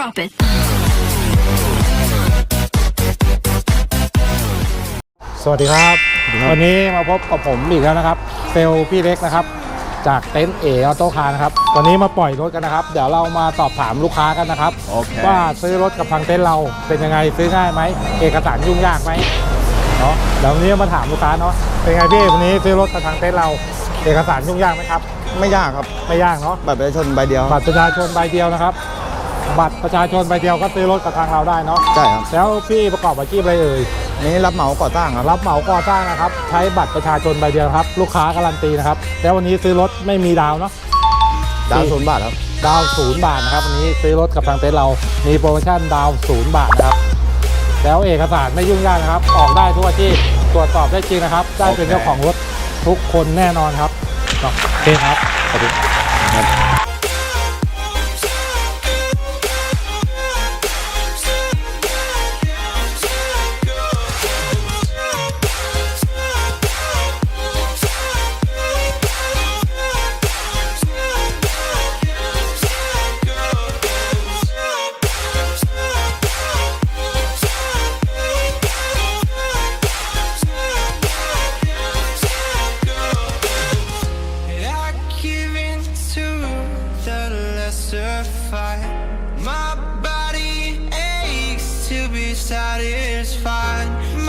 Drop it. สวัสดีครับ วันนี้มาพบกับผมอีกแล้วนะครับ เซลล์พี่เล็กนะครับ จากเต็นท์เอออโต้คาร์นะครับ วันนี้มาปล่อยรถกันนะครับ เดี๋ยวเรามาสอบถามลูกค้ากันนะครับโอเคว่าซื้อรถกับทางเต็นท์เราเป็นยังไงซื้อง่ายไหม เอกสารยุ่งยากไหมเนาะเดี๋ยววันนี้มาถามลูกค้าเนาะเป็นไงพี่วันนี้ซื้อรถกับทางเต็นท์เรา เอกสารยุ่งยากไหมครับ ไม่ยากครับ ไม่ยากเนาะบัตรประชาชนใบเดียวบัตรประชาชนใบเดียวนะครับ บัตรประชาชนใบเดียวก็ซื้อรถกับทางเราได้เนาะใช่ครับ แล้วพี่ประกอบอาชีพอะไรเอ่ยนี่รับเหมาก่อสร้างครับ รับเหมาก่อสร้างนะครับ ใช้บัตรประชาชนใบเดียวครับ ลูกค้าการันตีนะครับ แล้ววันนี้ซื้อรถไม่มีดาวน์เนาะ ดาวน์ศูนย์บาทครับ ดาวศูนย์บาทนะครับวันนี้ซื้อรถกับทางเต็นท์เรา มีโปรโมชั่นดาวศูนย์บาทนะครับ แล้วเอกสารไม่ยุ่งยากนะครับ ออกได้ทุกอาชีพตรวจสอบได้จริงนะครับ ได้เป็นโอเคเจ้าของรถทุกคนแน่นอนครับ โอเคครับ สวัสดี I My body aches to be satisfied.